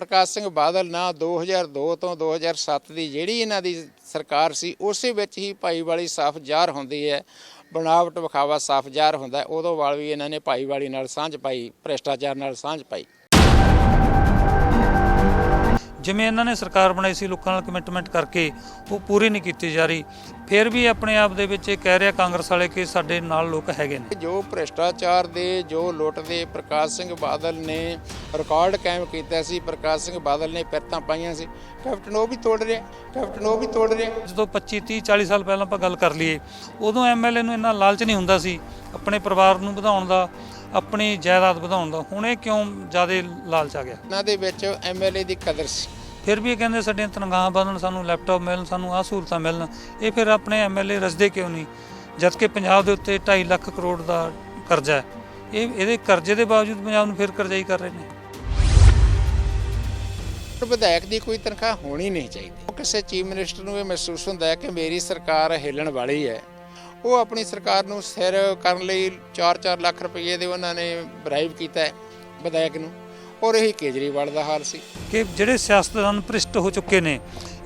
ਪ੍ਰਕਾਸ਼ ਸਿੰਘ ਬਾਦਲ ਨਾ 2002 ਤੋਂ 2007 ਦੀ ਜਿਹੜੀ ਇਹਨਾਂ ਦੀ ਸਰਕਾਰ ਸੀ, ਉਸੇ ਵਿੱਚ ਹੀ ਭਾਈਵਾਲੀ ਸਾਫ਼ ਜ਼ਾਹਰ ਹੁੰਦੀ ਹੈ ਬਣਾਵਟ ਵਿਖਾਵਾ ਸਾਫ਼ ਜ਼ਾਹਰ ਹੁੰਦਾ ਹੈ। ਉਦੋਂ ਵਾਲ ਵੀ ਇਹਨਾਂ ਨੇ ਭਾਈਵਾਲੀ ਨਾਲ ਸਾਂਝ ਪਾਈ, ਭ੍ਰਿਸ਼ਟਾਚਾਰ ਨਾਲ ਸਾਂਝ ਪਾਈ ਜਿਵੇਂ ਇਹਨਾਂ ਨੇ ਸਰਕਾਰ ਬਣਾਈ ਸੀ ਲੋਕਾਂ ਨਾਲ ਕਮਿਟਮੈਂਟ ਕਰਕੇ ਉਹ ਪੂਰੀ ਨਹੀਂ ਕੀਤੀ ਜਾ ਰਹੀ। ਫਿਰ ਵੀ ਆਪਣੇ ਆਪ ਦੇ ਵਿੱਚ ਇਹ ਕਹਿ ਰਿਹਾ ਕਾਂਗਰਸ ਵਾਲੇ ਕਿ ਸਾਡੇ ਨਾਲ ਲੋਕ ਹੈਗੇ ਨੇ। ਜੋ ਭ੍ਰਿਸ਼ਟਾਚਾਰ ਦੇ ਜੋ ਲੁੱਟ ਦੇ ਪ੍ਰਕਾਸ਼ ਸਿੰਘ ਬਾਦਲ ਨੇ ਰਿਕਾਰਡ ਕਾਇਮ ਕੀਤਾ ਸੀ ਪ੍ਰਕਾਸ਼ ਸਿੰਘ ਬਾਦਲ ਨੇ ਪਿਰਤਾਂ ਪਾਈਆਂ ਸੀ। ਕੈਪਟਨ ਉਹ ਵੀ ਤੋੜ ਰਿਹਾ ਕੈਪਟਨ ਉਹ ਵੀ ਤੋੜ ਰਿਹਾ। ਜਦੋਂ 25 30 40 ਸਾਲ ਪਹਿਲਾਂ ਆਪਾਂ ਗੱਲ ਕਰ ਲਈਏ ਉਦੋਂ ਐਮਐਲਏ ਨੂੰ ਇੰਨਾ ਲਾਲਚ ਨਹੀਂ ਹੁੰਦਾ ਸੀ ਆਪਣੇ ਪਰਿਵਾਰ ਨੂੰ ਵਧਾਉਣ ਦਾ। ਆਪਣੀ ਜਾਇਦਾਦ ਵਧਾਉਣ ਦਾ ਹੁਣ ਇਹ ਕਿਉਂ ਜ਼ਿਆਦਾ ਲਾਲਚ ਆ ਗਿਆ? ਇਹਨਾਂ ਦੇ ਵਿੱਚ ਐਮਐਲਏ ਦੀ ਕਦਰ ਸੀ। ਫਿਰ ਵੀ ਇਹ ਕਹਿੰਦੇ ਸਾਡੀਆਂ ਤਨਖਾਹਾਂ ਵਧਣ ਸਾਨੂੰ ਲੈਪਟਾਪ ਮਿਲਣ ਸਾਨੂੰ ਆਹ ਸਹੂਲਤਾਂ ਮਿਲਣ। ਇਹ ਫਿਰ ਆਪਣੇ ਐਮਐਲਏ ਰਸਦੇ ਕਿਉਂ ਨਹੀਂ? ਜਦ ਕਿ ਪੰਜਾਬ ਦੇ ਉੱਤੇ 2.5 ਲੱਖ ਕਰੋੜ ਦਾ ਕਰਜ਼ਾ ਹੈ। ਇਹ ਇਹਦੇ ਕਰਜ਼ੇ ਦੇ ਬਾਵਜੂਦ ਪੰਜਾਬ ਨੂੰ ਫਿਰ ਕਰਜ਼ਾਈ ਕਰ ਰਹੇ ਨੇ। ਵਿਧਾਇਕ ਦੀ ਕੋਈ ਤਨਖਾਹ ਹੋਣੀ ਨਹੀਂ ਚਾਹੀਦੀ। ਕਿਸੇ ਚੀਫ ਮਿਨਿਸਟਰ ਨੂੰ ਇਹ ਮਹਿਸੂਸ ਹੁੰਦਾ ਹੈ ਕਿ ਮੇਰੀ ਸਰਕਾਰ ਹਿੱਲਣ ਵਾਲੀ ਹੈ। ਉਹ ਆਪਣੀ ਸਰਕਾਰ ਨੂੰ ਸਿਰ ਕਰਨ ਲਈ 4-4 ਲੱਖ ਰੁਪਏ ਦੇ ਉਹਨਾਂ ਨੇ ਬਰਾਈਬ ਕੀਤਾ ਹੈ ਵਿਧਾਇਕ ਨੂੰ। ਔਰ ਇਹ ਕੇਜਰੀਵਾਲ ਦਾ ਹਾਲ ਸੀ। ਕਿ ਜਿਹੜੇ ਸਿਆਸਤਦਾਨ ਭ੍ਰਿਸ਼ਟ ਹੋ ਚੁੱਕੇ ਨੇ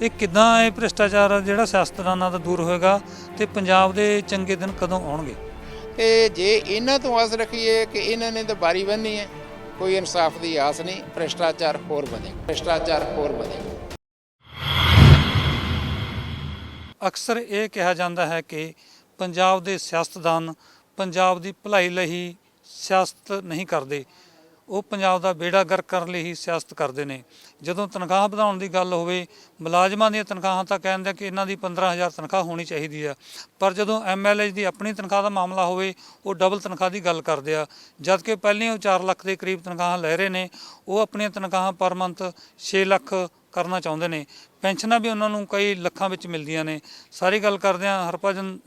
ਇਹ ਕਿਦਾਂ ਇਹ ਭ੍ਰਿਸ਼ਟਾਚਾਰ ਜਿਹੜਾ ਸਿਆਸਤਦਾਨਾਂ ਦਾ ਦੂਰ ਹੋਏਗਾ ਤੇ ਪੰਜਾਬ ਦੇ ਚੰਗੇ ਦਿਨ ਕਦੋਂ ਆਉਣਗੇ? ਤੇ ਜੇ ਇਹਨਾਂ ਤੋਂ ਆਸ ਰੱਖੀਏ ਕਿ ਇਹਨਾਂ ਨੇ ਤਾਂ ਬਾਰੀ ਬੰਨੀ ਹੈ ਕੋਈ ਇਨਸਾਫ ਦੀ ਆਸ ਨਹੀਂ ਭ੍ਰਿਸ਼ਟਾਚਾਰ ਹੋਰ ਵਧੇਗਾ। ਭ੍ਰਿਸ਼ਟਾਚਾਰ ਹੋਰ ਵਧੇਗਾ। ਅਕਸਰ ਇਹ ਕਿਹਾ ਜਾਂਦਾ ਹੈ ਕਿ ਪੰਜਾਬ ਦੇ ਸਿਆਸਤਦਾਨ, ਪੰਜਾਬ ਦੀ ਭਲਾਈ ਲਈ ਸਿਆਸਤ ਨਹੀਂ ਕਰਦੇ। ਉਹ ਪੰਜਾਬ ਦਾ ਬੇੜਾ ਗਰਕ ਕਰਨ ਲਈ ਹੀ ਸਿਆਸਤ ਕਰਦੇ ਨੇ। ਜਦੋਂ ਤਨਖਾਹ ਵਧਾਉਣ ਦੀ ਗੱਲ ਹੋਵੇ, ਮੁਲਾਜ਼ਮਾਂ ਦੀਆਂ ਤਨਖਾਹਾਂ ਤਾਂ ਕਹਿੰਦੇ ਕਿ ਇਹਨਾਂ ਦੀ 15000 ਤਨਖਾਹ ਹੋਣੀ ਚਾਹੀਦੀ ਆ। ਪਰ ਜਦੋਂ ਐਮਐਲਏ ਦੀ ਆਪਣੀ ਤਨਖਾਹ ਦਾ ਮਾਮਲਾ ਹੋਵੇ, ਉਹ ਡਬਲ ਤਨਖਾਹ ਦੀ ਗੱਲ ਕਰਦੇ ਆ। ਜਦ ਕਿ ਪਹਿਲਾਂ ਉਹ 4 ਲੱਖ ਦੇ ਕਰੀਬ ਤਨਖਾਹਾਂ ਲੈ ਰਹੇ ਨੇ, ਉਹ ਆਪਣੀਆਂ ਤਨਖਾਹਾਂ ਪਰ ਮੰਥ 6 ਲੱਖ ਕਰਨਾ ਚਾਹੁੰਦੇ ਨੇ। ਪੈਨਸ਼ਨਾਂ ਵੀ ਉਹਨਾਂ ਨੂੰ ਕਈ ਲੱਖਾਂ ਵਿੱਚ ਮਿਲਦੀਆਂ ਨੇ। ਸਾਰੀ ਗੱਲ ਕਰਦੇ ਆ ਹਰਭਜਨ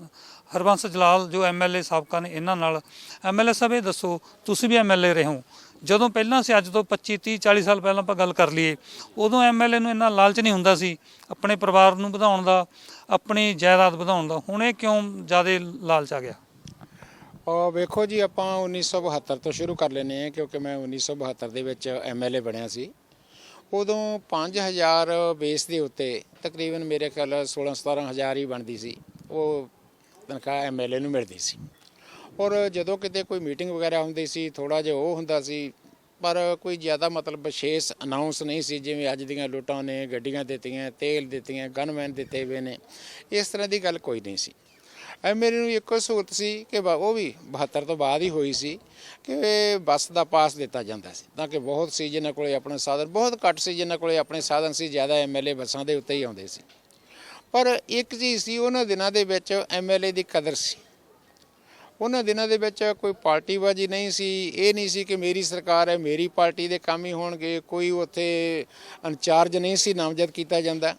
ਹਰਬੰਸ ਜਲਾਲ, ਜੋ ਐਮਐਲਏ ਸਾਬਕਾ ਨੇ ਇਹਨਾਂ ਨਾਲ। ਐਮਐਲਏ ਸਾਹਿਬ, ਇਹ ਦੱਸੋ, ਤੁਸੀਂ ਵੀ ਐਮਐਲਏ ਰਹੇ ਹੋ। ਜਦੋਂ ਪਹਿਲਾਂ ਸੀ, ਅੱਜ ਤੋਂ 25 30 40 ਸਾਲ ਪਹਿਲਾਂ ਆਪਾਂ ਗੱਲ ਕਰ ਲਈਏ, ਉਦੋਂ ਐਮਐਲਏ ਨੂੰ ਇੰਨਾ ਲਾਲਚ ਨਹੀਂ ਹੁੰਦਾ ਸੀ ਆਪਣੇ ਪਰਿਵਾਰ ਨੂੰ ਵਧਾਉਣ ਦਾ, ਆਪਣੀ ਜਾਇਦਾਦ ਵਧਾਉਣ ਦਾ। ਹੁਣ ਇਹ ਕਿਉਂ ਜ਼ਿਆਦਾ ਲਾਲਚ ਆ ਗਿਆ? ਔਰ ਵੇਖੋ ਜੀ, ਆਪਾਂ 1972 ਤੋਂ ਸ਼ੁਰੂ ਕਰ ਲੈਨੇ ਆ ਕਿਉਂਕਿ ਮੈਂ 1972 ਦੇ ਵਿੱਚ ਐਮਐਲਏ ਬਣਿਆ ਸੀ। ਉਦੋਂ 5000 ਬੇਸ ਦੇ ਉੱਤੇ ਤਕਰੀਬਨ ਮੇਰੇ ਖਿਆਲ 16 17000 ਹੀ ਬਣਦੀ ਸੀ। ਉਹ ਤਨਖਾਹ ਐਮਐਲਏ ਨੂੰ ਮਿਲਦੀ ਸੀ। ਔਰ ਜਦੋਂ ਕਿਤੇ ਕੋਈ ਮੀਟਿੰਗ ਵਗੈਰਾ ਹੁੰਦੀ ਸੀ ਥੋੜਾ ਜਿਹਾ ਉਹ ਹੁੰਦਾ ਸੀ, ਪਰ ਕੋਈ ਜ਼ਿਆਦਾ ਮਤਲਬ ਵਿਸ਼ੇਸ਼ ਅਨਾਉਂਸ ਨਹੀਂ ਸੀ, ਜਿਵੇਂ ਅੱਜ ਦੀਆਂ ਲੁੱਟਾਂ ਨੇ, ਗੱਡੀਆਂ ਦਿੱਤੀਆਂ, ਤੇਲ ਦਿੱਤੀਆਂ ਗਨਮੈਨ ਦਿੱਤੇ ਹੋਏ ਨੇ, ਇਸ ਤਰ੍ਹਾਂ ਦੀ ਗੱਲ ਕੋਈ ਨਹੀਂ ਸੀ। ਐਮਐਲਏ ਨੂੰ ਇੱਕੋ ਸਹੂਲਤ ਸੀ ਕਿ ਬ- ਉਹ ਵੀ 72 ਤੋਂ ਬਾਅਦ ਹੀ ਹੋਈ ਸੀ ਕਿ ਬੱਸ ਦਾ ਪਾਸ ਦਿੱਤਾ ਜਾਂਦਾ ਸੀ। ਤਾਂ ਕਿ ਬਹੁਤ ਸੀ, ਜਿਨ੍ਹਾਂ ਕੋਲੇ ਆਪਣੇ ਸਾਧਨ, ਬਹੁਤ ਘੱਟ ਸੀ, ਜਿਨ੍ਹਾਂ ਕੋਲੇ ਆਪਣੇ ਸਾਧਨ ਸੀ, ਜ਼ਿਆਦਾ ਐਮਐਲਏ ਬੱਸਾਂ ਦੇ ਉੱਤੇ ਹੀ ਆਉਂਦੇ ਸੀ। ਪਰ ਇੱਕ ਚੀਜ਼ ਸੀ, ਉਹਨਾਂ ਦਿਨਾਂ ਦੇ ਵਿੱਚ ਐਮਐਲਏ ਦੀ ਕਦਰ ਸੀ। ਉਹਨਾਂ ਦਿਨਾਂ ਦੇ ਵਿੱਚ ਕੋਈ ਪਾਰਟੀਬਾਜੀ ਨਹੀਂ ਸੀ, ਇਹ ਨਹੀਂ ਸੀ ਕਿ ਮੇਰੀ ਸਰਕਾਰ ਹੈ, ਮੇਰੀ ਪਾਰਟੀ ਦੇ ਕੰਮ ਹੀ ਹੋਣਗੇ, ਕੋਈ ਉੱਥੇ ਇੰਚਾਰਜ ਨਹੀਂ ਸੀ, ਨਾਮਜ਼ਦ ਕੀਤਾ ਜਾਂਦਾ।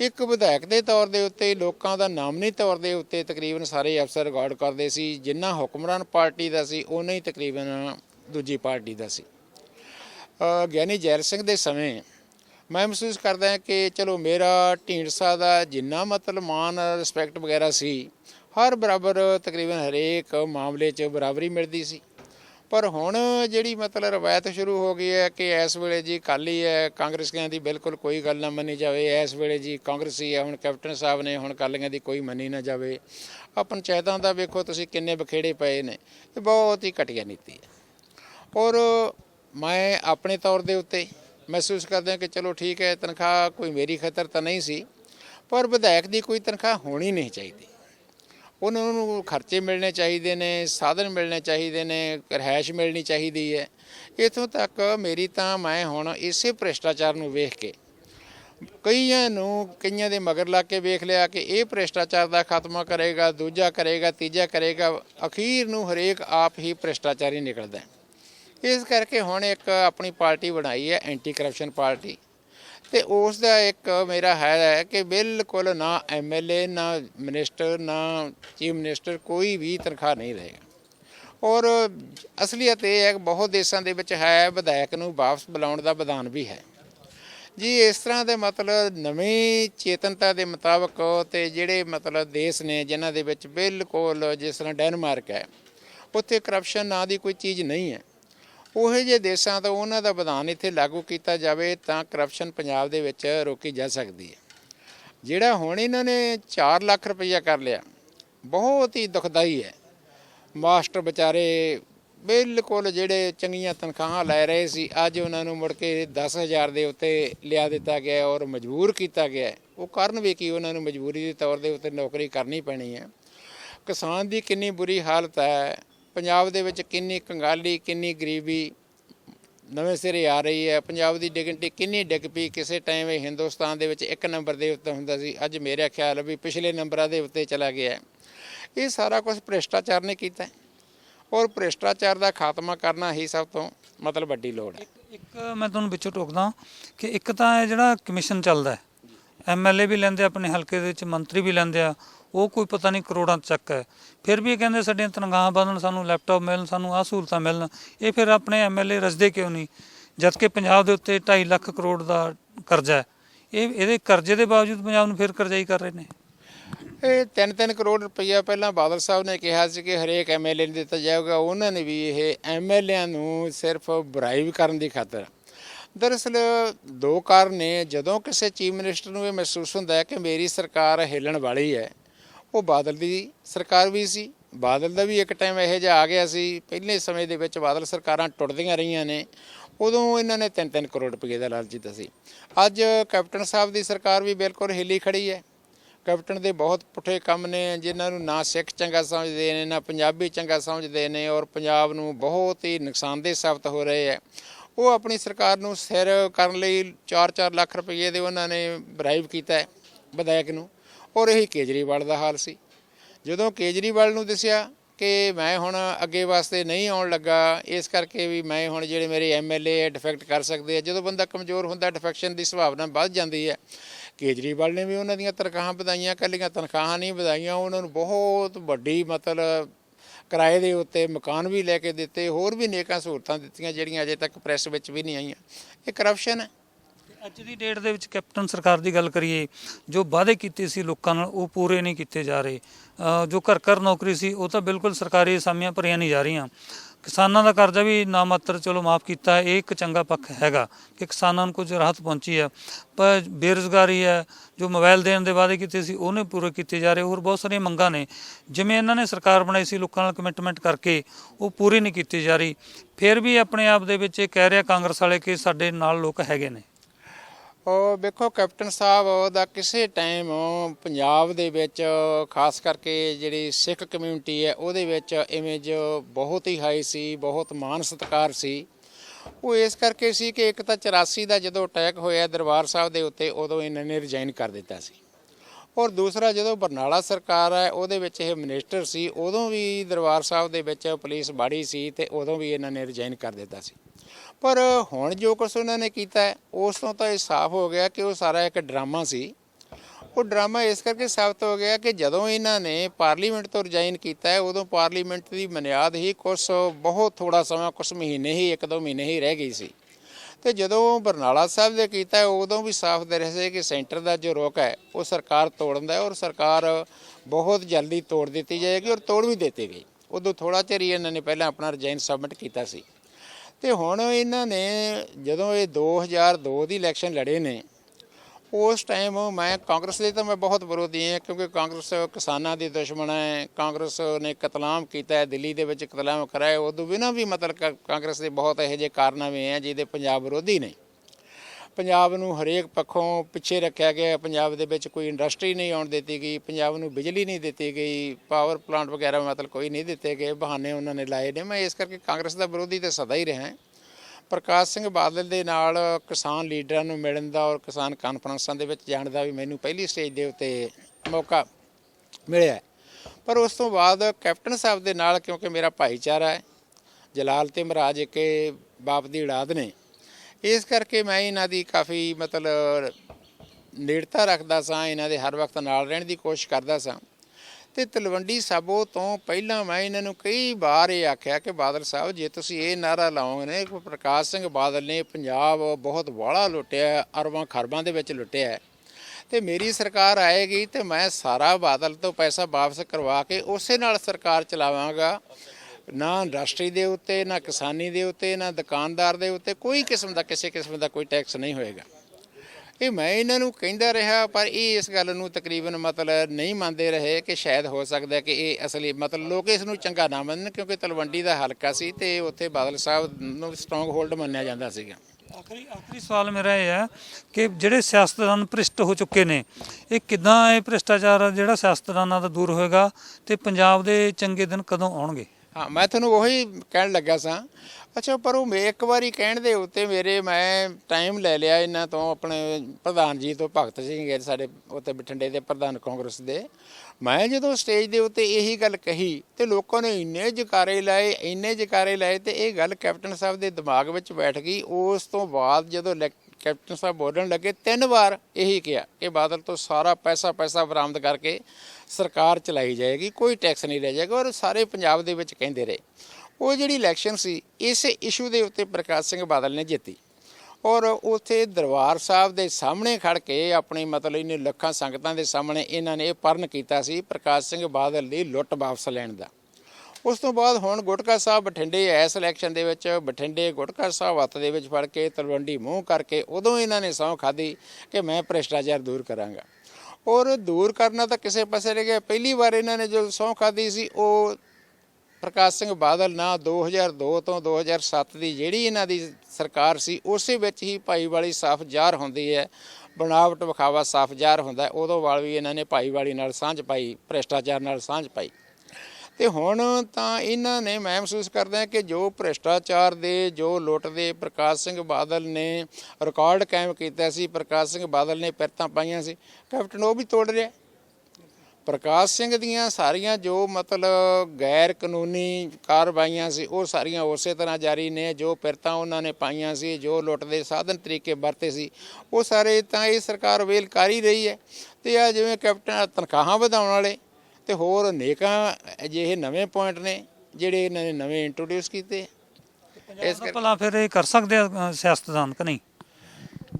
ਇੱਕ ਵਿਧਾਇਕ ਦੇ ਤੌਰ ਦੇ ਉੱਤੇ, ਲੋਕਾਂ ਦਾ ਨਾਮਨੀ ਤੌਰ ਦੇ ਉੱਤੇ ਤਕਰੀਬਨ ਸਾਰੇ ਅਫਸਰ ਰਿਕਾਰਡ ਕਰਦੇ ਸੀ, ਜਿੰਨਾ ਹੁਕਮਰਾਨ ਪਾਰਟੀ ਦਾ ਸੀ ਉਹਨਾਂ ਹੀ ਤਕਰੀਬਨ ਦੂਜੀ ਪਾਰਟੀ ਦਾ ਸੀ। ਗਿਆਨੀ ਜੈਲ ਸਿੰਘ ਦੇ ਸਮੇਂ ਮੈਂ ਮਹਿਸੂਸ ਕਰਦਾ ਕਿ ਚਲੋ ਮੇਰਾ ਢੀਂਡਸਾ ਦਾ ਜਿੰਨਾ ਮਤਲਬ ਮਾਨ ਰਿਸਪੈਕਟ ਵਗੈਰਾ ਸੀ, ਹਰ ਬਰਾਬਰ ਤਕਰੀਬਨ ਹਰੇਕ ਮਾਮਲੇ 'ਚ ਬਰਾਬਰੀ ਮਿਲਦੀ ਸੀ। ਪਰ ਹੁਣ ਜਿਹੜੀ ਮਤਲਬ ਰਵਾਇਤ ਸ਼ੁਰੂ ਹੋ ਗਈ ਹੈ ਕਿ ਇਸ ਵੇਲੇ ਜੀ ਕਾਲੀ ਹੈ ਕਾਂਗਰਸੀਆਂ ਦੀ ਬਿਲਕੁਲ ਕੋਈ ਗੱਲ ਨਾ ਮੰਨੀ ਜਾਵੇ, ਇਸ ਵੇਲੇ ਜੀ ਕਾਂਗਰਸੀ ਹੈ ਹੁਣ ਕੈਪਟਨ ਸਾਹਿਬ ਨੇ ਹੁਣ ਕਾਲੀਆਂ ਦੀ ਕੋਈ ਮੰਨੀ ਨਾ ਜਾਵੇ। ਆ ਪੰਚਾਇਤਾਂ ਦਾ ਵੇਖੋ ਤੁਸੀਂ ਕਿੰਨੇ ਬਖੇੜੇ ਪਏ ਨੇ, ਇਹ ਬਹੁਤ ਹੀ ਘਟੀਆ ਨੀਤੀ ਹੈ। ਔਰ ਮੈਂ ਆਪਣੇ ਤੌਰ ਦੇ ਉੱਤੇ ਮਹਿਸੂਸ ਕਰਦੇ ਹਾਂ ਕਿ ਚਲੋ ਠੀਕ ਹੈ, ਤਨਖਾਹ ਕੋਈ ਮੇਰੀ ਖਤਰ ਤਾਂ ਨਹੀਂ ਸੀ, ਪਰ ਵਿਧਾਇਕ ਦੀ ਕੋਈ ਤਨਖਾਹ ਹੋਣੀ ਨਹੀਂ ਚਾਹੀਦੀ। ਉਹਨਾਂ ਨੂੰ ਖਰਚੇ ਮਿਲਣੇ ਚਾਹੀਦੇ ਨੇ, ਸਾਧਨ ਮਿਲਣੇ ਚਾਹੀਦੇ ਨੇ ਰਹਿائش ਮਿਲਣੀ ਚਾਹੀਦੀ ਹੈ। ਇਥੋਂ ਤੱਕ ਮੇਰੀ ਤਾਂ ਮੈਂ ਹੁਣ ਇਸੇ ਭ੍ਰਿਸ਼ਟਾਚਾਰ ਨੂੰ ਵੇਖ ਕੇ ਕਈਆਂ ਨੂੰ, ਕਈਆਂ ਦੇ ਮਗਰ ਲਾ ਕੇ ਵੇਖ ਲਿਆ ਕਿ ਇਹ ਭ੍ਰਿਸ਼ਟਾਚਾਰ ਦਾ ਖਾਤਮਾ ਕਰੇਗਾ, ਦੂਜਾ ਕਰੇਗਾ, ਤੀਜਾ ਕਰੇਗਾ, ਅਖੀਰ ਨੂੰ ਹਰੇਕ ਆਪ ਹੀ ਭ੍ਰਿਸ਼ਟਾਚਾਰੀ ਨਿਕਲਦਾ ਹੈ। ਇਸ ਕਰਕੇ ਹੁਣ ਇੱਕ ਆਪਣੀ ਪਾਰਟੀ ਬਣਾਈ ਹੈ ਐਂਟੀ ਕਰਪਸ਼ਨ ਪਾਰਟੀ। ਤੇ ਉਸ ਦਾ ਇੱਕ ਮੇਰਾ ਹੈ ਕਿ ਬਿਲਕੁਲ ਨਾ ਐਮਐਲਏ ਨਾ ਮਿਨਿਸਟਰ ਨਾ ਚੀਫ ਮਿਨਿਸਟਰ ਕੋਈ ਵੀ ਤਨਖਾਹ ਨਹੀਂ ਰਹੇਗਾ। ਔਰ ਅਸਲੀਅਤ ਇਹ ਹੈ ਕਿ ਬਹੁਤ ਦੇਸ਼ਾਂ ਦੇ ਵਿੱਚ ਹੈ, ਵਿਧਾਇਕ ਨੂੰ ਵਾਪਸ ਬੁਲਾਉਣ ਦਾ ਵਿਧਾਨ ਵੀ ਹੈ। ਜੀ, ਇਸ ਤਰ੍ਹਾਂ ਦੇ ਮਤਲਬ ਨਵੀਂ ਚੇਤਨਤਾ ਦੇ ਮੁਤਾਬਕ ਤੇ ਜਿਹੜੇ ਮਤਲਬ ਦੇਸ਼ ਨੇ ਜਿਨ੍ਹਾਂ ਦੇ ਵਿੱਚ ਬਿਲਕੁਲ ਜਿਸ ਤਰ੍ਹਾਂ ਡੈਨਮਾਰਕ ਹੈ, ਉੱਥੇ ਕਰਪਸ਼ਨ ਨਾਂ ਦੀ ਕੋਈ ਚੀਜ਼ ਨਹੀਂ ਹੈ। ਉਹੋ ਜਿਹੇ ਦੇਸ਼ਾਂ ਤੋਂ ਉਹਨਾਂ ਦਾ ਵਿਧਾਨ ਇੱਥੇ ਲਾਗੂ ਕੀਤਾ ਜਾਵੇ ਤਾਂ ਕਰਪਸ਼ਨ ਪੰਜਾਬ ਦੇ ਵਿੱਚ ਰੋਕੀ ਜਾ ਸਕਦੀ ਹੈ। ਜਿਹੜਾ ਹੁਣ ਇਹਨਾਂ ਨੇ 4 ਲੱਖ ਰੁਪਈਆ ਕਰ ਲਿਆ, ਬਹੁਤ ਹੀ ਦੁਖਦਾਈ ਹੈ। ਮਾਸਟਰ ਵਿਚਾਰੇ ਬਿਲਕੁਲ ਜਿਹੜੇ ਚੰਗੀਆਂ ਤਨਖਾਹਾਂ ਲੈ ਰਹੇ ਸੀ, ਅੱਜ ਉਹਨਾਂ ਨੂੰ ਮੁੜ ਕੇ 10000 ਦੇ ਉੱਤੇ ਲਿਆ ਦਿੱਤਾ ਗਿਆ ਔਰ ਮਜਬੂਰ ਕੀਤਾ ਗਿਆ ਉਹ ਕਾਰਨ ਵੀ ਕੀ? ਉਹਨਾਂ ਨੂੰ ਮਜਬੂਰੀ ਦੇ ਤੌਰ ਦੇ ਉੱਤੇ ਨੌਕਰੀ ਕਰਨੀ ਪੈਣੀ ਹੈ। ਕਿਸਾਨ ਦੀ ਕਿੰਨੀ ਬੁਰੀ ਹਾਲਤ ਹੈ ਪੰਜਾਬ ਦੇ ਵਿੱਚ ਕਿੰਨੀ ਕੰਗਾਲੀ ਕਿੰਨੀ ਗਰੀਬੀ ਨਵੇਂ ਸਿਰੇ ਆ ਰਹੀ ਹੈ। ਪੰਜਾਬ ਦੀ ਡਿਗਨਿਟੀ ਕਿੰਨੀ ਡਿੱਗ ਪਈ। ਕਿਸੇ ਟਾਈਮ ਇਹ ਹਿੰਦੁਸਤਾਨ ਦੇ ਵਿੱਚ ਇੱਕ ਨੰਬਰ ਦੇ ਉੱਤੇ ਹੁੰਦਾ ਸੀ। ਅੱਜ ਮੇਰੇ ਖਿਆਲ ਵੀ ਪਿਛਲੇ ਨੰਬਰਾਂ ਦੇ ਉੱਤੇ ਚਲਾ ਗਿਆ ਇਹ ਸਾਰਾ ਕੁਝ ਭ੍ਰਿਸ਼ਟਾਚਾਰ ਨੇ ਕੀਤਾ ਹੈ। ਔਰ ਭ੍ਰਿਸ਼ਟਾਚਾਰ ਦਾ ਖਾਤਮਾ ਕਰਨਾ ਹੀ ਸਭ ਤੋਂ ਮਤਲਬ ਵੱਡੀ ਲੋੜ ਹੈ। ਇੱਕ ਮੈਂ ਤੁਹਾਨੂੰ ਵਿੱਚੋਂ ਟੋਕਦਾ ਕਿ ਇੱਕ ਤਾਂ ਇਹ ਜਿਹੜਾ ਕਮਿਸ਼ਨ ਚੱਲਦਾ ਹੈ ਐਮਐਲਏ ਵੀ ਲੈਂਦੇ ਆਪਣੇ ਹਲਕੇ ਦੇ ਵਿੱਚ ਮੰਤਰੀ ਵੀ ਲੈਂਦੇ ਆ ਉਹ ਕੋਈ ਪਤਾ ਨਹੀਂ ਕਰੋੜਾਂ ਚੱਕ ਹੈ। ਫਿਰ ਵੀ ਇਹ ਕਹਿੰਦੇ ਸਾਡੀਆਂ ਤਨਖਾਹਾਂ ਵਧਣ, ਸਾਨੂੰ ਲੈਪਟਾਪ ਮਿਲਣ, ਸਾਨੂੰ ਆਹ ਸਹੂਲਤਾਂ ਮਿਲਣ। ਇਹ ਫਿਰ ਆਪਣੇ ਐਮਐਲਏ ਰਜਦੇ ਕਿਉਂ ਨਹੀਂ? ਜਦ ਕਿ ਪੰਜਾਬ ਦੇ ਉੱਤੇ 2.5 ਲੱਖ ਕਰੋੜ ਦਾ ਕਰਜ਼ਾ ਹੈ। ਇਹ, ਇਹਦੇ ਕਰਜ਼ੇ ਦੇ ਬਾਵਜੂਦ ਪੰਜਾਬ ਨੂੰ ਫਿਰ ਕਰਜ਼ਾਈ ਕਰ ਰਹੇ ਨੇ। ਇਹ 3-3 ਕਰੋੜ ਰੁਪਈਆ ਪਹਿਲਾਂ ਬਾਦਲ ਸਾਹਿਬ ਨੇ ਕਿਹਾ ਸੀ ਕਿ ਹਰੇਕ ਐਮਐਲਏ ਨੂੰ ਦਿੱਤਾ ਜਾਊਗਾ। ਉਹਨਾਂ ਨੇ ਵੀ ਇਹ ਐਮਐਲਏਆਂ ਨੂੰ ਸਿਰਫ ਬਰਾਈਬ ਕਰਨ ਦੀ ਖਾਤਰ। ਦਰਅਸਲ ਦੋ ਕਾਰਨ ਨੇ। ਜਦੋਂ ਕਿਸੇ ਚੀਫ ਮਿਨਿਸਟਰ ਨੂੰ ਇਹ ਮਹਿਸੂਸ ਹੁੰਦਾ ਹੈ ਕਿ ਮੇਰੀ ਸਰਕਾਰ ਹਿੱਲਣ ਵਾਲੀ ਹੈ ਉਹ ਬਾਦਲ ਦੀ ਸਰਕਾਰ ਵੀ ਸੀ। ਬਾਦਲ ਦਾ ਵੀ ਇੱਕ ਟਾਈਮ ਇਹੋ ਜਿਹਾ ਆ ਗਿਆ ਸੀ। ਪਹਿਲੇ ਸਮੇਂ ਦੇ ਵਿੱਚ ਬਾਦਲ ਸਰਕਾਰਾਂ ਟੁੱਟਦੀਆਂ ਰਹੀਆਂ ਨੇ। ਉਦੋਂ ਇਹਨਾਂ ਨੇ 3-3 ਕਰੋੜ ਰੁਪਏ ਦਾ ਲਾਲਚ ਦਿੱਤਾ ਸੀ। ਅੱਜ ਕੈਪਟਨ ਸਾਹਿਬ ਦੀ ਸਰਕਾਰ ਵੀ ਬਿਲਕੁਲ ਹਿੱਲੀ ਖੜੀ ਹੈ। ਕੈਪਟਨ ਦੇ ਬਹੁਤ ਪੁੱਠੇ ਕੰਮ ਨੇ, ਜਿਨ੍ਹਾਂ ਨੂੰ ਨਾ ਸਿੱਖ ਚੰਗਾ ਸਮਝਦੇ ਨੇ, ਨਾ ਪੰਜਾਬੀ ਚੰਗਾ ਸਮਝਦੇ ਨੇ ਔਰ ਪੰਜਾਬ ਨੂੰ ਬਹੁਤ ਹੀ ਨੁਕਸਾਨਦੇਹ ਸਾਬਤ ਹੋ ਰਹੇ ਹੈ। ਉਹ ਆਪਣੀ ਸਰਕਾਰ ਨੂੰ ਸਿਰ ਕਰਨ ਲਈ 4-4 ਲੱਖ ਰੁਪਏ ਦੇ ਉਹਨਾਂ ਨੇ ਬਰਾਈਬ ਕੀਤਾ ਹੈ, ਵਿਧਾਇਕ ਨੂੰ। ਔਰ ਇਹੀ ਕੇਜਰੀਵਾਲ ਦਾ ਹਾਲ ਸੀ। ਜਦੋਂ ਕੇਜਰੀਵਾਲ ਨੂੰ ਦੱਸਿਆ ਕਿ ਮੈਂ ਹੁਣ ਅੱਗੇ ਵਾਸਤੇ ਨਹੀਂ ਆਉਣ ਲੱਗਾ, ਇਸ ਕਰਕੇ ਵੀ ਮੈਂ ਹੁਣ ਜਿਹੜੇ ਮੇਰੇ ਐਮਐਲਏ ਡਿਫੈਕਟ ਕਰ ਸਕਦੇ ਆ। ਜਦੋਂ ਬੰਦਾ ਕਮਜ਼ੋਰ ਹੁੰਦਾ ਡਿਫੈਕਸ਼ਨ ਦੀ ਸੰਭਾਵਨਾ ਵੱਧ ਜਾਂਦੀ ਹੈ। ਕੇਜਰੀਵਾਲ ਨੇ ਵੀ ਉਹਨਾਂ ਦੀਆਂ ਤਨਖਾਹਾਂ ਵਧਾਈਆਂ, ਕੱਲੀਆਂ ਤਨਖਾਹਾਂ ਨਹੀਂ ਵਧਾਈਆਂ। ਉਹਨਾਂ ਨੂੰ ਬਹੁਤ ਵੱਡੀ ਮਤਲਬ ਕਿਰਾਏ ਦੇ ਉੱਤੇ ਮਕਾਨ ਵੀ ਲੈ ਕੇ ਦਿੱਤੇ, ਹੋਰ ਵੀ ਨੇਕਾਂ ਸਹੂਲਤਾਂ ਦਿੱਤੀਆਂ, ਜਿਹੜੀਆਂ ਅਜੇ ਤੱਕ ਪ੍ਰੈਸ ਵਿੱਚ ਵੀ ਨਹੀਂ ਆਈਆਂ। ਇਹ ਕਰਪਸ਼ਨ ਹੈ। ਅੱਜ ਦੀ ਡੇਟ ਦੇ ਵਿੱਚ ਕੈਪਟਨ ਸਰਕਾਰ ਦੀ ਗੱਲ ਕਰੀਏ, ਜੋ ਵਾਅਦੇ ਕੀਤੇ ਸੀ ਲੋਕਾਂ ਨਾਲ, ਉਹ ਪੂਰੇ ਨਹੀਂ ਕੀਤੇ ਜਾ ਰਹੇ। ਜੋ ਘਰ ਘਰ ਨੌਕਰੀ ਸੀ, ਉਹ ਤਾਂ ਬਿਲਕੁਲ ਸਰਕਾਰੀ ਅਸਾਮੀਆਂ ਭਰੀਆਂ ਨਹੀਂ ਜਾ ਰਹੀਆਂ। ਕਿਸਾਨਾਂ ਦਾ ਕਰਜ਼ਾ ਵੀ ਨਾ ਮਾਤਰ, ਚਲੋ ਮਾਫ ਕੀਤਾ, ਇਹ ਇੱਕ ਚੰਗਾ ਪੱਖ ਹੈਗਾ ਕਿ ਕਿਸਾਨਾਂ ਨੂੰ ਕੁਝ ਰਾਹਤ ਪਹੁੰਚੀ ਹੈ। ਪਰ ਬੇਰੁਜ਼ਗਾਰੀ ਹੈ, ਜੋ ਮੋਬਾਈਲ ਦੇਣ ਦੇ ਵਾਅਦੇ ਕੀਤੇ ਸੀ ਉਹਨੇ ਪੂਰੇ ਕੀਤੇ ਜਾ ਰਹੇ। ਹੋਰ ਬਹੁਤ ਸਾਰੀਆਂ ਮੰਗਾਂ ਨੇ। ਜਿਵੇਂ ਇਹਨਾਂ ਨੇ ਸਰਕਾਰ ਬਣਾਈ ਸੀ, ਲੋਕਾਂ ਨਾਲ ਕਮਿਟਮੈਂਟ ਕਰਕੇ, ਉਹ ਪੂਰੀ ਨਹੀਂ ਕੀਤੀ ਜਾ ਰਹੀ। ਫਿਰ ਵੀ ਆਪਣੇ ਆਪ ਦੇ ਵਿੱਚ ਇਹ ਕਹਿ ਰਿਹਾ ਕਾਂਗਰਸ ਵਾਲੇ ਕਿ ਸਾਡੇ ਨਾਲ ਲੋਕ ਹੈਗੇ ਨੇ। ਉਹ ਵੇਖੋ, ਕੈਪਟਨ ਸਾਹਿਬ ਦਾ ਕਿਸੇ ਟਾਈਮ ਪੰਜਾਬ ਦੇ ਵਿੱਚ, ਖਾਸ ਕਰਕੇ ਜਿਹੜੀ ਸਿੱਖ ਕਮਿਊਨਿਟੀ ਹੈ, ਉਹਦੇ ਵਿੱਚ ਇਮੇਜ ਬਹੁਤ ਹੀ ਹਾਈ ਸੀ, ਬਹੁਤ ਮਾਨ ਸਤਿਕਾਰ ਸੀ। ਉਹ ਇਸ ਕਰਕੇ ਸੀ ਕਿ ਇੱਕ ਤਾਂ 84 ਦਾ ਜਦੋਂ ਅਟੈਕ ਹੋਇਆ ਦਰਬਾਰ ਸਾਹਿਬ ਦੇ ਉੱਤੇ, ਉਦੋਂ ਇਹਨਾਂ ਨੇ ਰਿਜ਼ਾਈਨ ਕਰ ਦਿੱਤਾ ਸੀ। ਔਰ ਦੂਸਰਾ ਜਦੋਂ ਬਰਨਾਲਾ ਸਰਕਾਰ ਹੈ, ਉਹਦੇ ਵਿੱਚ ਇਹ ਮਿਨਿਸਟਰ ਸੀ, ਉਦੋਂ ਵੀ ਦਰਬਾਰ ਸਾਹਿਬ ਦੇ ਵਿੱਚ ਪੁਲਿਸ ਬਾੜੀ ਸੀ ਤੇ ਉਦੋਂ ਵੀ ਇਹਨਾਂ ਨੇ ਰਿਜ਼ਾਈਨ ਕਰ ਦਿੱਤਾ ਸੀ। ਪਰ ਹੁਣ ਜੋ ਕੁਛ ਉਹਨਾਂ ਨੇ ਕੀਤਾ ਉਸ ਤੋਂ ਤਾਂ ਇਹ ਸਾਫ਼ ਹੋ ਗਿਆ ਕਿ ਉਹ ਸਾਰਾ ਇੱਕ ਡਰਾਮਾ ਸੀ। ਉਹ ਡਰਾਮਾ ਇਸ ਕਰਕੇ ਸਾਬਤ ਹੋ ਗਿਆ ਕਿ ਜਦੋਂ ਇਹਨਾਂ ਨੇ ਪਾਰਲੀਮੈਂਟ ਤੋਂ ਰਿਜ਼ਾਈਨ ਕੀਤਾ ਹੈ, ਉਦੋਂ ਪਾਰਲੀਮੈਂਟ ਦੀ ਬੁਨਿਆਦ ਹੀ ਕੁਛ ਬਹੁਤ ਥੋੜਾ ਸਮਾਂ, ਕੁਛ ਮਹੀਨੇ ਹੀ, ਇੱਕ ਦੋ ਮਹੀਨੇ ਹੀ ਰਹਿ ਗਈ ਸੀ। ਤੇ ਜਦੋਂ ਬਰਨਾਲਾ ਸਾਹਿਬ ਦੇ ਕੀਤਾ ਉਦੋਂ ਵੀ ਸਾਫ਼ ਦੇ ਰਹੇ ਸੀ ਕਿ ਸੈਂਟਰ ਦਾ ਜੋ ਰੋਕ ਹੈ, ਉਹ ਸਰਕਾਰ ਤੋੜਨ ਦਾ ਹੈ ਔਰ ਸਰਕਾਰ ਬਹੁਤ ਜਲਦੀ ਤੋੜ ਦਿੱਤੀ ਜਾਏਗੀ ਔਰ ਤੋੜ ਵੀ ਦਿੱਤੀ ਗਈ। ਉਦੋਂ ਥੋੜਾ ਚਿਰ ਹੀ ਇਹਨਾਂ ਨੇ ਪਹਿਲਾਂ ਆਪਣਾ ਰਿਜ਼ਾਈਨ ਸਬਮਿਟ ਕੀਤਾ ਸੀ। ਤੇ ਹੁਣ ਇਹਨਾਂ ਨੇ ਜਦੋਂ ਇਹ 2002 ਦੀ ਇਲੈਕਸ਼ਨ ਲੜੇ ਨੇ ਉਸ ਟਾਈਮ ਮੈਂ ਕਾਂਗਰਸ ਦੇ ਤਾਂ ਮੈਂ ਬਹੁਤ ਵਿਰੋਧੀ ਹਾਂ, ਕਿਉਂਕਿ ਕਾਂਗਰਸ ਕਿਸਾਨਾਂ ਦੀ ਦੁਸ਼ਮਣ ਹੈ। ਕਾਂਗਰਸ ਨੇ ਕਤਲਾਮ ਕੀਤਾ ਹੈ, ਦਿੱਲੀ ਦੇ ਵਿੱਚ ਕਤਲਾਮ ਕਰਾਇਆ ਉਦੋਂ ਬਿਨਾਂ ਵੀ ਮਤਲਬ ਕਾ- ਕਾਂਗਰਸ ਦੇ ਬਹੁਤ ਇਹੋ ਜਿਹੇ ਕਾਰਨਾਮੇ ਹੈ, ਜਿਹਦੇ ਪੰਜਾਬ ਵਿਰੋਧੀ ਨੇ। ਪੰਜਾਬ ਨੂੰ ਹਰੇਕ ਪੱਖੋਂ ਪਿੱਛੇ ਰੱਖਿਆ ਗਿਆ ਪੰਜਾਬ ਦੇ ਵਿੱਚ ਕੋਈ ਇੰਡਸਟਰੀ ਨਹੀਂ ਆਉਣ ਦਿੱਤੀ ਗਈ, ਪੰਜਾਬ ਨੂੰ ਬਿਜਲੀ ਨਹੀਂ ਦਿੱਤੀ ਗਈ ਪਾਵਰ ਪਲਾਂਟ ਵਗੈਰਾ ਮਤਲਬ ਕੋਈ ਨਹੀਂ ਦਿੱਤੇ ਗਏ। ਬਹਾਨੇ ਉਹਨਾਂ ਨੇ ਲਾਏ ਨੇ। ਮੈਂ ਇਸ ਕਰਕੇ ਕਾਂਗਰਸ ਦਾ ਵਿਰੋਧੀ ਤਾਂ ਸਦਾ ਹੀ ਰਿਹਾ ਪ੍ਰਕਾਸ਼ ਸਿੰਘ ਬਾਦਲ ਦੇ ਨਾਲ ਕਿਸਾਨ ਲੀਡਰਾਂ ਨੂੰ ਮਿਲਣ ਦਾ ਔਰ ਕਿਸਾਨ ਕਾਨਫਰੰਸਾਂ ਦੇ ਵਿੱਚ ਜਾਣ ਦਾ ਵੀ ਮੈਨੂੰ ਪਹਿਲੀ ਸਟੇਜ ਦੇ ਉੱਤੇ ਮੌਕਾ ਮਿਲਿਆ ਪਰ ਉਸ ਤੋਂ ਬਾਅਦ ਕੈਪਟਨ ਸਾਹਿਬ ਦੇ ਨਾਲ, ਕਿਉਂਕਿ ਮੇਰਾ ਭਾਈਚਾਰਾ ਹੈ, ਜਲਾਲ ਤੇ ਮਹਾਰਾਜ ਇੱਕੇ ਬਾਪ ਦੀ ਔਲਾਦ ਨੇ, ਇਸ ਕਰਕੇ ਮੈਂ ਇਹਨਾਂ ਦੀ ਕਾਫੀ ਮਤਲਬ ਨੇੜਤਾ ਰੱਖਦਾ ਸਾਂ, ਇਹਨਾਂ ਦੇ ਹਰ ਵਕਤ ਨਾਲ ਰਹਿਣ ਦੀ ਕੋਸ਼ਿਸ਼ ਕਰਦਾ ਸਾਂ। ਤੇ ਤਲਵੰਡੀ ਸਾਬੋ ਤੋਂ ਪਹਿਲਾਂ ਮੈਂ ਇਹਨਾਂ ਨੂੰ ਕਈ ਵਾਰ ਇਹ ਆਖਿਆ ਕਿ ਬਾਦਲ ਸਾਹਿਬ, ਜੇ ਤੁਸੀਂ ਇਹ ਨਾਰਾ ਲਾਓਗੇ ਨੇ ਕਿ ਪ੍ਰਕਾਸ਼ ਸਿੰਘ ਬਾਦਲ ਨੇ ਪੰਜਾਬ ਬਹੁਤ ਵਾਲਾ ਲੁੱਟਿਆ ਅਰਬਾਂ ਖਰਬਾਂ ਦੇ ਵਿੱਚ ਲੁੱਟਿਆ ਹੈ। ਤੇ ਮੇਰੀ ਸਰਕਾਰ ਆਏਗੀ ਤੇ ਮੈਂ ਸਾਰਾ ਬਾਦਲ ਤੋਂ ਪੈਸਾ ਵਾਪਸ ਕਰਵਾ ਕੇ ਉਸੇ ਨਾਲ ਸਰਕਾਰ ਚਲਾਵਾਂਗਾ। ਨਾ ਇੰਡਸਟਰੀ ਦੇ ਉੱਤੇ, ਨਾ ਕਿਸਾਨੀ ਦੇ ਉੱਤੇ, ਨਾ ਦੁਕਾਨਦਾਰ ਦੇ ਉੱਤੇ, ਕੋਈ ਕਿਸਮ ਦਾ, ਕਿਸੇ ਕਿਸਮ ਦਾ ਕੋਈ ਟੈਕਸ ਨਹੀਂ ਹੋਏਗਾ। ਇਹ ਮੈਂ ਇਹਨਾਂ ਨੂੰ ਕਹਿੰਦਾ ਰਿਹਾ, ਪਰ ਇਹ ਇਸ ਗੱਲ ਨੂੰ ਤਕਰੀਬਨ ਮਤਲਬ ਨਹੀਂ ਮੰਨਦੇ ਰਹੇ ਕਿ ਸ਼ਾਇਦ ਹੋ ਸਕਦਾ ਕਿ ਇਹ ਅਸਲੀ ਮਤਲਬ ਲੋਕ ਇਸ ਨੂੰ ਚੰਗਾ ਨਾ ਮੰਨਣ, ਕਿਉਂਕਿ ਤਲਵੰਡੀ ਦਾ ਹਲਕਾ ਸੀ ਤੇ ਉੱਥੇ ਬਾਦਲ ਸਾਹਿਬ ਨੂੰ ਸਟਰੋਂਗ ਹੋਲਡ ਮੰਨਿਆ ਜਾਂਦਾ ਸੀਗਾ। ਆਖਰੀ ਆਖਰੀ ਸਵਾਲ ਮੇਰਾ ਇਹ ਹੈ ਕਿ ਜਿਹੜੇ ਸਿਆਸਤਦਾਨ ਭ੍ਰਿਸ਼ਟ ਹੋ ਚੁੱਕੇ ਨੇ, ਇਹ ਕਿਦਾਂ ਇਹ ਭ੍ਰਿਸ਼ਟਾਚਾਰ ਜਿਹੜਾ ਸਿਆਸਤਦਾਨਾਂ ਦਾ ਦੂਰ ਹੋਏਗਾ ਤੇ ਪੰਜਾਬ ਦੇ ਚੰਗੇ ਦਿਨ ਕਦੋਂ ਆਉਣਗੇ? ਹਾਂ, ਮੈਂ ਤੁਹਾਨੂੰ ਉਹੀ ਕਹਿਣ ਲੱਗਾ ਸਾਂ। ਅੱਛਾ, ਪਰ ਉਹ ਮੇ, ਇੱਕ ਵਾਰੀ ਕਹਿਣ ਦੇ ਉੱਤੇ ਮੇਰੇ, ਮੈਂ ਟਾਈਮ ਲੈ ਲਿਆ ਇਹਨਾਂ ਤੋਂ, ਆਪਣੇ ਪ੍ਰਧਾਨ ਜੀ ਤੋਂ, ਭਗਤ ਸਿੰਘ ਗਏ ਸਾਡੇ ਉੱਤੇ ਬਠਿੰਡੇ ਦੇ ਪ੍ਰਧਾਨ ਕਾਂਗਰਸ ਦੇ। ਮੈਂ ਜਦੋਂ ਸਟੇਜ ਦੇ ਉੱਤੇ ਇਹੀ ਗੱਲ ਕਹੀ ਤੇ ਲੋਕਾਂ ਨੇ ਇੰਨੇ ਜਕਾਰੇ ਲਾਏ, ਇੰਨੇ ਜਕਾਰੇ ਲਾਏ ਤੇ ਇਹ ਗੱਲ ਕੈਪਟਨ ਸਾਹਿਬ ਦੇ ਦਿਮਾਗ ਵਿੱਚ ਬੈਠ ਗਈ। ਉਸ ਤੋਂ ਬਾਅਦ ਜਦੋਂ ਲੈ- ਕੈਪਟਨ ਸਾਹਿਬ ਬੋਲਣ ਲੱਗੇ, ਤਿੰਨ ਵਾਰ ਇਹੀ ਕਿਹਾ ਕਿ ਬਾਦਲ ਤੋਂ ਸਾਰਾ ਪੈਸਾ ਪੈਸਾ ਬਰਾਮਦ ਕਰਕੇ ਸਰਕਾਰ ਚਲਾਈ ਜਾਏਗੀ, ਕੋਈ ਟੈਕਸ ਨਹੀਂ ਰਹਿ ਜਾਏਗਾ ਔਰ ਸਾਰੇ ਪੰਜਾਬ ਦੇ ਵਿੱਚ ਕਹਿੰਦੇ ਰਹੇ। ਉਹ ਜਿਹੜੀ ਇਲੈਕਸ਼ਨ ਸੀ, ਇਸੇ ਇਸ਼ੂ ਦੇ ਉੱਤੇ ਪ੍ਰਕਾਸ਼ ਸਿੰਘ ਬਾਦਲ ਨੇ ਜਿੱਤੀ। ਔਰ ਉੱਥੇ ਦਰਬਾਰ ਸਾਹਿਬ ਦੇ ਸਾਹਮਣੇ ਖੜ ਕੇ ਆਪਣੀ ਮਤਲਬ ਇਹਨੇ ਲੱਖਾਂ ਸੰਗਤਾਂ ਦੇ ਸਾਹਮਣੇ ਇਹਨਾਂ ਨੇ ਇਹ ਪਰਨ ਕੀਤਾ ਸੀ, ਪ੍ਰਕਾਸ਼ ਸਿੰਘ ਬਾਦਲ ਦੀ ਲੁੱਟ ਵਾਪਸ ਲੈਣ ਦਾ। ਉਸ ਤੋਂ ਬਾਅਦ ਹੁਣ ਗੁਟਕਾ ਸਾਹਿਬ ਬਠਿੰਡੇ ਐਸ ਇਲੈਕਸ਼ਨ ਦੇ ਵਿੱਚ ਬਠਿੰਡੇ ਗੁਟਕਾ ਸਾਹਿਬ ਹੱਥ ਦੇ ਵਿੱਚ ਫੜ ਕੇ ਤਲਵੰਡੀ ਮੂੰਹ ਕਰਕੇ ਉਦੋਂ ਇਹਨਾਂ ਨੇ ਸਹੁੰ ਖਾਦੀ ਕਿ ਮੈਂ ਭ੍ਰਿਸ਼ਟਾਚਾਰ ਦੂਰ ਕਰਾਂਗਾ। ਔਰ ਦੂਰ ਕਰਨਾ ਤਾਂ ਕਿਸੇ ਪਾਸੇ ਰਹਿ ਗਿਆ। ਪਹਿਲੀ ਵਾਰ ਇਹਨਾਂ ਨੇ ਜੋ ਸਹੁੰ ਖਾਦੀ ਸੀ, ਉਹ ਪ੍ਰਕਾਸ਼ ਸਿੰਘ ਬਾਦਲ ਨਾ 2002 ਤੋਂ 2007 ਦੀ ਜਿਹੜੀ ਇਹਨਾਂ ਦੀ ਸਰਕਾਰ ਸੀ, ਉਸੇ ਵਿੱਚ ਹੀ ਭਾਈਵਾਲੀ ਸਾਫ਼ ਜ਼ਾਹਰ ਹੁੰਦੀ ਹੈ। ਬਣਾਵਟ ਵਿਖਾਵਾ ਸਾਫ਼ ਜ਼ਾਹਰ ਹੁੰਦਾ ਉਦੋਂ ਵਾਲ ਵੀ ਇਹਨਾਂ ਨੇ ਭਾਈਵਾਲੀ ਨਾਲ ਸਾਂਝ ਪਾਈ, ਭ੍ਰਿਸ਼ਟਾਚਾਰ ਨਾਲ ਸਾਂਝ ਪਾਈ। ਤੇ ਹੁਣ ਤਾਂ ਇਹਨਾਂ ਨੇ, ਮੈਂ ਮਹਿਸੂਸ ਕਰਦਾ ਕਿ ਜੋ ਭ੍ਰਿਸ਼ਟਾਚਾਰ ਦੇ, ਜੋ ਲੁੱਟ ਦੇ, ਪ੍ਰਕਾਸ਼ ਸਿੰਘ ਬਾਦਲ ਨੇ ਰਿਕਾਰਡ ਕਾਇਮ ਕੀਤਾ ਸੀ, ਪ੍ਰਕਾਸ਼ ਸਿੰਘ ਬਾਦਲ ਨੇ ਪਿਰਤਾਂ ਪਾਈਆਂ ਸੀ। ਕੈਪਟਨ ਉਹ ਵੀ ਤੋੜ ਰਿਹਾ। ਪ੍ਰਕਾਸ਼ ਸਿੰਘ ਦੀਆਂ ਸਾਰੀਆਂ ਜੋ ਮਤਲਬ ਗੈਰ ਕਾਨੂੰਨੀ ਕਾਰਵਾਈਆਂ ਸੀ, ਉਹ ਸਾਰੀਆਂ ਉਸੇ ਤਰ੍ਹਾਂ ਜਾਰੀ ਨੇ, ਜੋ ਪਿਰਤਾਂ ਉਹਨਾਂ ਨੇ ਪਾਈਆਂ ਸੀ, ਜੋ ਲੁੱਟ ਦੇ ਸਾਧਨ ਤਰੀਕੇ ਵਰਤੇ ਸੀ, ਉਹ ਸਾਰੇ ਤਾਂ ਇਹ ਸਰਕਾਰ ਵੇਲ ਕਰ ਹੀ ਰਹੀ ਹੈ। ਤੇ ਆ ਜਿਵੇਂ ਕੈਪਟਨ ਤਨਖਾਹਾਂ ਵਧਾਉਣ ਵਾਲੇ ਤੇ ਹੋਰ ਅਨੇਕਾਂ ਅਜਿਹੇ ਨਵੇਂ ਪੁਆਇੰਟ ਨੇ ਜਿਹੜੇ ਇਹਨਾਂ ਨੇ ਨਵੇਂ ਇੰਟਰੋਡਿਊਸ ਕੀਤੇ। ਇਸ ਭਲਾ ਫਿਰ ਇਹ ਕਰ ਸਕਦੇ ਆ ਸਿਆਸਤਦਾਨ ਕਿ ਨਹੀਂ?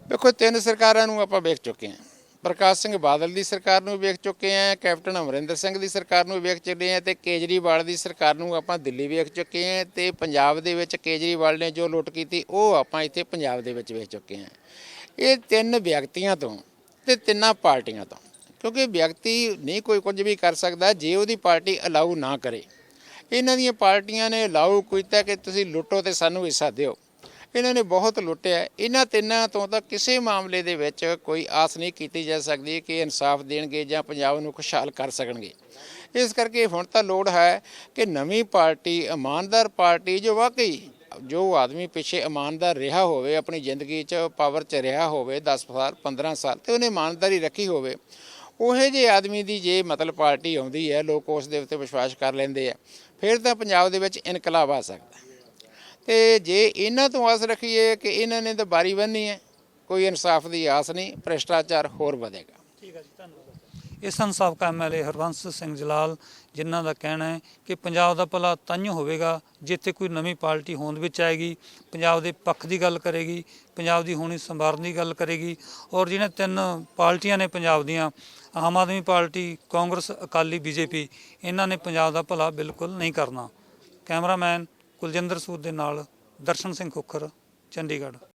ਵੇਖੋ ਤਿੰਨ ਸਰਕਾਰਾਂ ਨੂੰ ਆਪਾਂ ਵੇਖ ਚੁੱਕੇ ਹਾਂ। ਪ੍ਰਕਾਸ਼ ਸਿੰਘ ਬਾਦਲ ਦੀ ਸਰਕਾਰ ਨੂੰ ਵੇਖ ਚੁੱਕੇ ਹਾਂ ਕੈਪਟਨ ਅਮਰਿੰਦਰ ਸਿੰਘ ਦੀ ਸਰਕਾਰ ਨੂੰ ਵੇਖ ਚੁੱਕੇ ਹਾਂ ਤੇ ਕੇਜਰੀਵਾਲ ਦੀ ਸਰਕਾਰ ਨੂੰ ਆਪਾਂ ਦਿੱਲੀ ਵੇਖ ਚੁੱਕੇ ਹਾਂ ਤੇ ਪੰਜਾਬ ਦੇ ਵਿੱਚ ਕੇਜਰੀਵਾਲ ਨੇ ਜੋ ਲੁੱਟ ਕੀਤੀ ਉਹ ਆਪਾਂ ਇੱਥੇ ਪੰਜਾਬ ਦੇ ਵਿੱਚ ਵੇਖ ਚੁੱਕੇ ਹਾਂ। ਇਹ ਤਿੰਨ ਵਿਅਕਤੀਆਂ ਤੋਂ ਤੇ ਤਿੰਨਾਂ ਪਾਰਟੀਆਂ ਤੋਂ। ਕਿਉਂਕਿ ਵਿਅਕਤੀ ਨਹੀਂ ਕੋਈ ਕੁਝ ਵੀ ਕਰ ਸਕਦਾ ਜੇ ਉਹਦੀ ਪਾਰਟੀ ਅਲਾਉ ਨਾ ਕਰੇ। ਇਹਨਾਂ ਦੀਆਂ ਪਾਰਟੀਆਂ ਨੇ ਅਲਾਉ ਕੀਤਾ ਕਿ ਤੁਸੀਂ ਲੁੱਟੋ ਤੇ ਸਾਨੂੰ ਹਿੱਸਾ ਦਿਓ। ਇਹਨਾਂ ਨੇ ਬਹੁਤ ਲੁੱਟਿਆ। ਇਹਨਾਂ ਤਿੰਨਾਂ ਤੋਂ ਤਾਂ ਕਿਸੇ ਮਾਮਲੇ ਦੇ ਵਿੱਚ ਕੋਈ ਆਸ ਨਹੀਂ ਕੀਤੀ ਜਾ ਸਕਦੀ ਕਿ ਇਨਸਾਫ ਦੇਣਗੇ ਜਾਂ ਪੰਜਾਬ ਨੂੰ ਖੁਸ਼ਹਾਲ ਕਰ ਸਕਣਗੇ। ਇਸ ਕਰਕੇ ਹੁਣ ਤਾਂ ਲੋੜ ਹੈ ਕਿ ਨਵੀਂ ਪਾਰਟੀ, ਇਮਾਨਦਾਰ ਪਾਰਟੀ ਜੋ ਵਾਕਈ ਜੋ ਆਦਮੀ ਪਿੱਛੇ ਇਮਾਨਦਾਰ ਰਿਹਾ ਹੋਵੇ, ਆਪਣੀ ਜ਼ਿੰਦਗੀ 'ਚ ਪਾਵਰ 'ਚ ਰਿਹਾ ਹੋਵੇ 10 ਸਾਲ 15 ਸਾਲ ਤੇ ਉਹਨੇ ਇਮਾਨਦਾਰੀ ਰੱਖੀ ਹੋਵੇ ਉਹੇ ਜੇ ਆਦਮੀ ਦੀ ਜੇ ਮਤਲਬ ਪਾਰਟੀ ਆਉਂਦੀ ਹੈ, ਲੋਕ ਉਸ ਦੇ ਉੱਤੇ ਵਿਸ਼ਵਾਸ ਕਰ ਲੈਂਦੇ ਆ, ਫਿਰ ਤਾਂ ਪੰਜਾਬ ਦੇ ਵਿੱਚ ਇਨਕਲਾਬ ਆ ਸਕਦਾ ਹੈ। ਤੇ ਜੇ ਇਹਨਾਂ ਤੋਂ ਆਸ ਰੱਖੀਏ ਕਿ ਇਹਨਾਂ ਨੇ ਤਾਂ ਬਾਰੀ ਬੰਨੀ ਹੈ, ਕੋਈ ਇਨਸਾਫ ਦੀ ਆਸ ਨਹੀਂ, ਭ੍ਰਿਸ਼ਟਾਚਾਰ ਹੋਰ ਵਧੇਗਾ ਠੀਕ ਹੈ ਜੀ, ਧੰਨਵਾਦ ਇਹ ਸਨ ਸਾਬਕਾ ਐਮਐਲਏ ਹਰਵੰਸ ਸਿੰਘ ਜਲਾਲ ਜਿਨ੍ਹਾਂ ਦਾ ਕਹਿਣਾ ਹੈ ਕਿ ਪੰਜਾਬ ਦਾ ਭਲਾ ਤਾਂਹੀਓ ਹੋਵੇਗਾ ਜਿੱਥੇ ਕੋਈ ਨਵੀਂ ਪਾਰਟੀ ਹੋਂਦ ਵਿੱਚ ਆਏਗੀ, ਪੰਜਾਬ ਦੇ ਪੱਖ ਦੀ ਗੱਲ ਕਰੇਗੀ, ਪੰਜਾਬ ਦੀ ਹੋਣੀ ਸੰਭਾਰਨ ਦੀ ਗੱਲ ਕਰੇਗੀ ਔਰ ਜਿਹਨੇ ਤਿੰਨ ਪਾਰਟੀਆਂ ਨੇ ਪੰਜਾਬ ਦੀਆਂ, Aam Aadmi Party, Congress, Akali, BJP, ਇਹਨਾਂ ਨੇ ਪੰਜਾਬ ਦਾ ਭਲਾ ਬਿਲਕੁਲ ਨਹੀਂ ਕਰਨਾ। ਕੈਮਰਾਮੈਨ ਕੁਲਜਿੰਦਰ ਸੂਦ ਦੇ ਨਾਲ ਦਰਸ਼ਨ ਸਿੰਘ ਖੁੱਖਰ, ਚੰਡੀਗੜ੍ਹ।